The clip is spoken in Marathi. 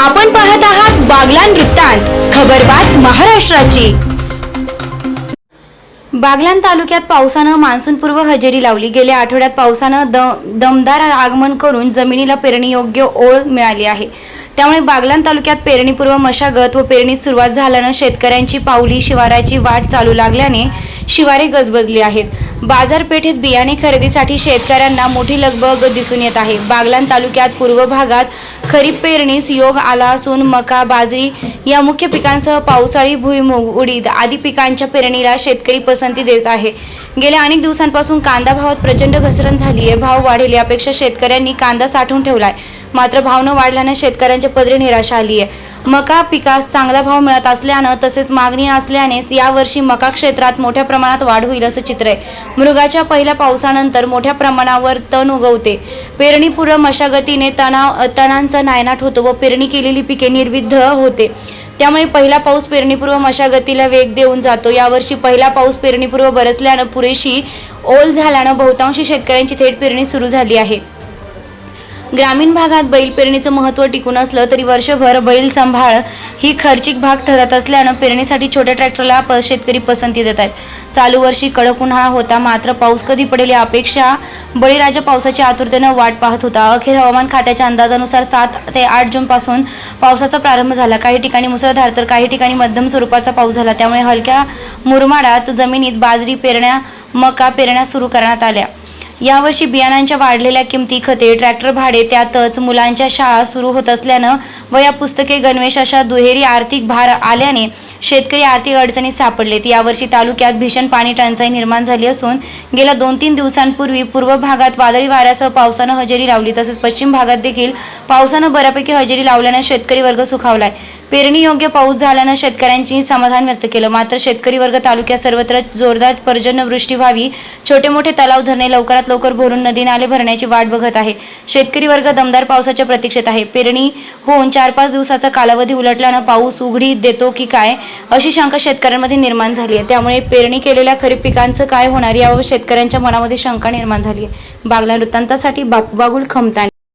आपण पाहत आहात बागलान वृत्तांत खबरबात महाराष्ट्राची. बागलान तालुक्यात पावसानं मान्सूनपूर्व हजेरी लावली. गेल्या आठवड्यात पावसानं द दमदार आगमन करून जमिनीला पेरणीयोग्य ओळ मिळाली आहे. त्यामुळे बागलाण तालुक्यात पेरणीपूर्व मशागत व पेरणी सुरुवात झाल्यानं शेतकऱ्यांची पावली शिवाराची वाट चालू लागल्याने शिवारे गजबजली आहेत. बाजारपेठेत बियाणे खरेदीसाठी शेतकऱ्यांना मोठी लगबग दिसून येत आहे. बागलान तालुक्यात पूर्व भागात खरीप पेरणीस योग आला असून मका बाजरी या मुख्य पिकांसह पावसाळी भुईमूग उडीद आदी पिकांच्या पेरणीला शेतकरी पसंती देत आहे. गेल्या अनेक दिवसांपासून कांदा भावात प्रचंड घसरण झाली आहे भाव वाढेल यापेक्षा शेतकऱ्यांनी कांदा साठवून ठेवलाय. मात्र भाव न वाढल्याने शेतकऱ्यांच्या पदरी निराशा आली आहे. मका पिकास चांगला भाव मिळत असल्यानं तसेच मागणी असल्याने यावर्षी मका क्षेत्रात मोठ्या प्रमाणात वाढ होईल असं चित्र आहे. मृगाच्या पहिल्या पावसानंतर मोठ्या प्रमाणावर तण उगवते. पेरणीपूर्व मशागतीने तणाव तणांचा नायनाट होतो व पेरणी केलेली पिके निर्विद्ध होते. त्यामुळे पहिला पाऊस पेरणीपूर्व मशागतीला वेग देऊन जातो. यावर्षी पहिला पाऊस पेरणीपूर्व बरसल्यानं पुरेशी ओल झाल्यानं बहुतांशी शेतकऱ्यांची थेट पेरणी सुरू झाली आहे. ग्रामीण भागात बैल पेरणीचं महत्त्व टिकून असलं तरी वर्षभर बैल सांभाळ ही खर्चिक भाग ठरत असल्यानं पेरणीसाठी छोट्या ट्रॅक्टरला प शेतकरी पसंती देत आहेत. चालू वर्षी कडक उन्हाळा होता मात्र पाऊस कधी पडेल या अपेक्षा बळीराजा पावसाच्या आतुरतेनं वाट पाहत होता. अखेर हवामान खात्याच्या अंदाजानुसार सात ते आठ जूनपासून पावसाचा प्रारंभ झाला. काही ठिकाणी मुसळधार तर काही ठिकाणी मध्यम स्वरूपाचा पाऊस झाला. त्यामुळे हलक्या मुरमाडात जमिनीत बाजरी पेरण्या मका पेरण्या सुरू करण्यात आल्या. यावर्षी बियाणांच्या वाढलेल्या किमती खते ट्रॅक्टर भाडे त्यातच मुलांच्या शाळा सुरू होत असल्यानं व या पुस्तके गणवेश अशा दुहेरी आर्थिक भार आल्याने शेतकरी आर्थिक अडचणीत सापडलेत. यावर्षी तालुक्यात भीषण पाणी टंचाई निर्माण झाली असून गेल्या दोन तीन दिवसांपूर्वी पूर्व भागात वादळी वाऱ्यासह पावसानं हजेरी लावली. तसेच पश्चिम भागात देखील पावसानं बऱ्यापैकी हजेरी लावल्यानं शेतकरी वर्ग सुखावलाय. पेरणी योग्य पाऊस झाल्यानं शेतकऱ्यांची समाधान व्यक्त केलं. मात्र शेतकरी वर्ग तालुक्यात सर्वत्र जोरदार पर्जन्यवृष्टी व्हावी छोटे मोठे तलाव धरणे लवकरात लवकर भरून नदी नाले भरण्याची वाट बघत आहे. शेतकरी वर्ग दमदार पावसाच्या प्रतीक्षेत आहे. पेरणी होऊन चार पाच दिवसाचा कालावधी उलटल्यानं पाऊस उघडी देतो की काय अशी शंका शेतकऱ्यांमध्ये निर्माण झाली आहे. त्यामुळे पेरणी केलेल्या खरीप पिकांचं काय होणार याबाबत शेतकऱ्यांच्या मनामध्ये शंका निर्माण झाली आहे. बागला वृत्तांतासाठी बापू बागुल